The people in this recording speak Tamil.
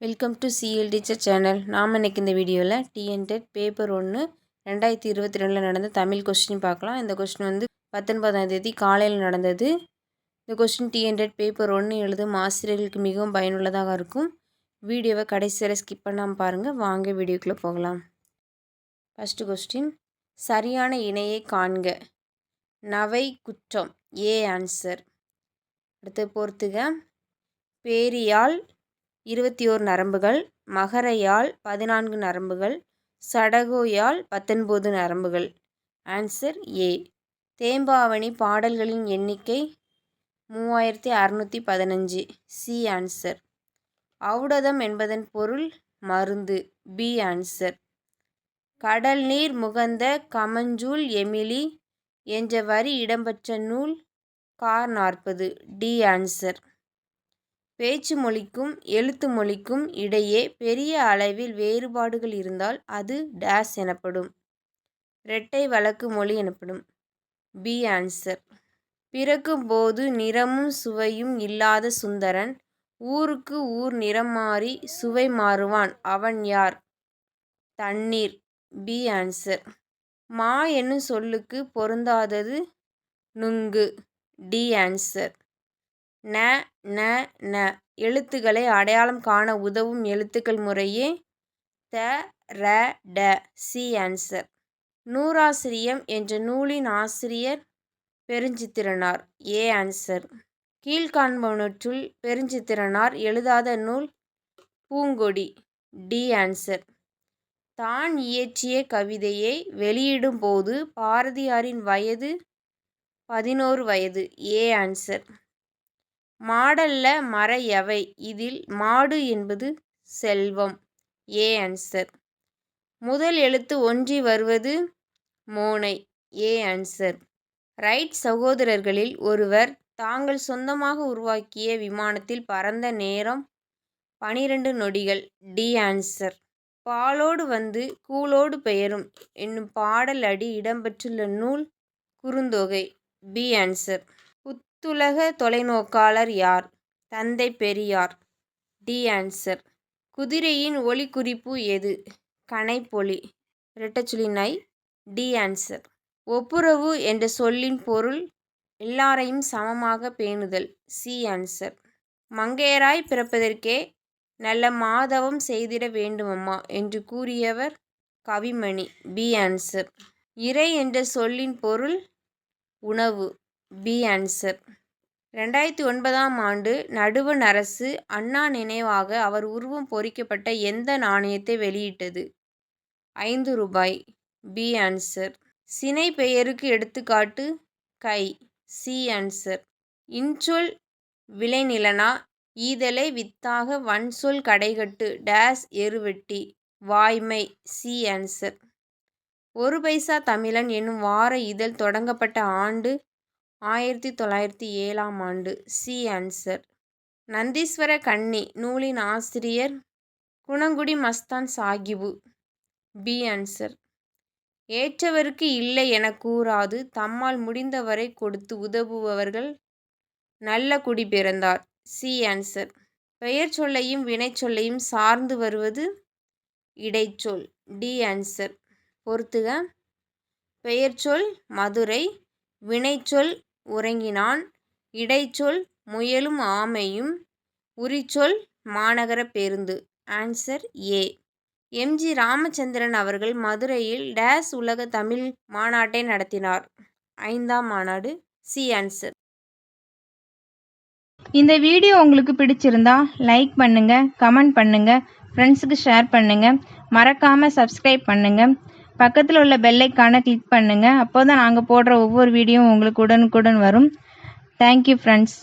Welcome to CL teacher channel நாம் இன்னைக்கு இந்த வீடியோவில் டிஎன்டெட் பேப்பர் ஒன்று ரெண்டாயிரத்தி இருபத்தி ரெண்டில் நடந்த தமிழ் கொஸ்டின் பார்க்கலாம். இந்த கொஸ்டின் வந்து பத்தொன்பதாம் தேதி காலையில் நடந்தது. இந்த கொஸ்டின் டிஎன்டெட் பேப்பர் ஒன்று எழுதும் ஆசிரியர்களுக்கு மிகவும் பயனுள்ளதாக இருக்கும். வீடியோவை கடைசி வரை ஸ்கிப் பண்ணாமல் பாருங்கள் வாங்க வீடியோக்குள்ளே போகலாம். ஃபஸ்ட்டு கொஸ்டின் சரியான இணையை காண்க. நவை குற்றம். ஏ ஆன்சர் அடுத்து பொறுத்துக. பேரியால் இருபத்தி ஓர் நரம்புகள் மகரையால் பதினான்கு நரம்புகள் சடகோயால் பத்தொன்பது நரம்புகள். ஆன்சர் ஏ தேம்பாவணி பாடல்களின் எண்ணிக்கை மூவாயிரத்தி அறநூற்றி பதினஞ்சு. சி ஆன்சர் ஔடதம் என்பதன் பொருள் மருந்து. பி ஆன்சர் கடல் நீர் முகந்த கமஞ்சூல் எமிலி என்ற வரி இடம்பெற்ற நூல் கார் நாற்பது. டி ஆன்சர் பேச்சு மொழிக்கும் எழுத்து மொழிக்கும் இடையே பெரிய அளவில் வேறுபாடுகள் இருந்தால் அது டேஸ் எனப்படும். இரட்டை வழக்கு மொழி எனப்படும். B answer. பிறக்கும்போது நிறமும் சுவையும் இல்லாத சுந்தரன் ஊருக்கு ஊர் நிறம் மாறி சுவை மாறுவான். அவன் யார்? தண்ணீர். B answer. மா என்னும் சொல்லுக்கு பொருந்தாதது நுங்கு. D answer. ந ந ந. எழுத்துக்களை அடையாளம் காண உதவும் எழுத்துக்கள் முறையே த ர ட. சி ஆன்சர் நூறாசிரியம் என்ற நூலின் ஆசிரியர் பெருஞ்சித்திரனார். ஏ ஆன்சர் கீழ்காண்பவனற்றுள் பெருஞ்சித்திரனார் எழுதாத நூல் பூங்கொடி. டி ஆன்சர் தான் இயற்றிய கவிதையை வெளியிடும் போது பாரதியாரின் வயது பதினோரு வயது. ஏ ஆன்சர் மாடல்ல மர எவை இதில் மாடு என்பது செல்வம். ஏ ஆன்சர் முதல் எழுத்து ஒன்றி வருவது மோனை. ஏ ஆன்சர் ரைட் சகோதரர்களில் ஒருவர் தாங்கள் சொந்தமாக உருவாக்கிய விமானத்தில் பறந்த நேரம் பனிரெண்டு நொடிகள். டி ஆன்சர் பாலோடு வந்து கூலோடு பெயரும் என்னும் பாடல் அடி இடம்பெற்றுள்ள நூல் குறுந்தொகை. பி ஆன்சர் புத்துலக தொலைநோக்காளர் யார்? தந்தை பெரியார். D answer. குதிரையின் ஒலிக்குறிப்பு எது? கனைப்பொலி ரெட்டச்சுளினாய் டி ஆன்சர். ஒப்புரவு என்ற சொல்லின் பொருள் எல்லாரையும் சமமாக பேணுதல். C answer. மங்கையராய் பிறப்பதற்கே நல்ல மாதவம் செய்திட வேண்டுமம்மா என்று கூறியவர் கவிமணி. B answer. இறை என்ற சொல்லின் பொருள் உணவு. B answer. ரெண்டாயிரத்தி ஒன்பதாம் ஆண்டு நடுவண் அரசு அண்ணா நினைவாக அவர் உருவம் பொறிக்கப்பட்ட எந்த நாணயத்தை வெளியிட்டது? ஐந்து ரூபாய். B answer. சினை பெயருக்கு எடுத்துக்காட்டு கை. C answer. இன்சொல் விளைநிலனா? ஈதலை வித்தாக வன்சொல் கடைகட்டு. டேஸ் எருவெட்டி. வாய்மை. C answer. ஒரு பைசா தமிழன் என்னும் வார இதழ் தொடங்கப்பட்ட ஆண்டு ஆயிரத்தி தொள்ளாயிரத்தி ஏழாம் ஆண்டு. சி. ஆன்சர். நந்தீஸ்வர கன்னி நூலின் ஆசிரியர் குணங்குடி மஸ்தான் சாகிபு. பி. ஆன்சர். ஏற்றவருக்கு இல்லை என கூறாது தம்மால் முடிந்தவரை கொடுத்து உதவுபவர்கள் நல்ல குடி பிறந்தார் சி. ஆன்சர். பெயர் சொல்லையும் வினை சொல்லையும் சார்ந்து வருவது இடைச்சொல். டி. ஆன்சர். பொறுத்துக. பெயர்ச்சொல் மதுரை. வினைச்சொல் உறங்கினான். இடைச்சொல் முயலும் ஆமையும் உரிச்சொல் மாநகர பேருந்து. Answer A. எம்ஜி ராமச்சந்திரன் அவர்கள் மதுரையில் டேஸ் உலக தமிழ் மாநாட்டை நடத்தினார். ஐந்தாம் மாநாடு சி ஆன்சர். இந்த வீடியோ உங்களுக்கு பிடிச்சிருந்தா லைக் பண்ணுங்க கமெண்ட் பண்ணுங்க ஃப்ரெண்ட்ஸுக்கு ஷேர் பண்ணுங்க. மறக்காம சப்ஸ்கிரைப் பண்ணுங்க. பக்கத்தில் உள்ள பெல்லைக்கான கிளிக் பண்ணுங்கள் அப்போ தான் நாங்கள் போடுற ஒவ்வொரு வீடியோவும் உங்களுக்கு உடனுக்குடன் வரும். Thank you friends